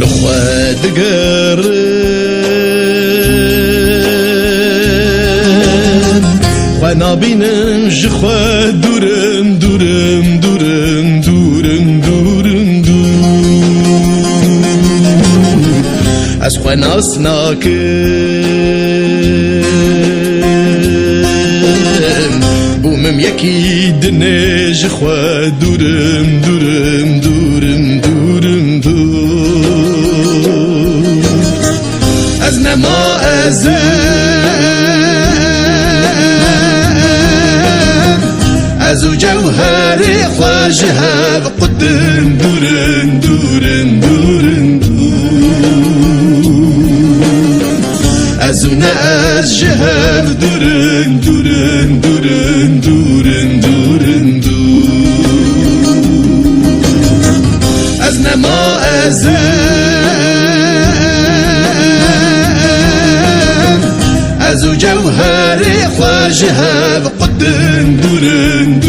لخواد قرن وأنا بننج اخوة دورن دورن دورن دورن دورن دورن. از خواه ناس بومم دورن دورن دورن دورن دورن. دورم نما ازم از أو جوهر خواجه قدم دورن دورن دورن دور از اون از جهب دورن دورن دورن دورن دورن. دور از نما ازم از أو جوهر خواجه قدن دورن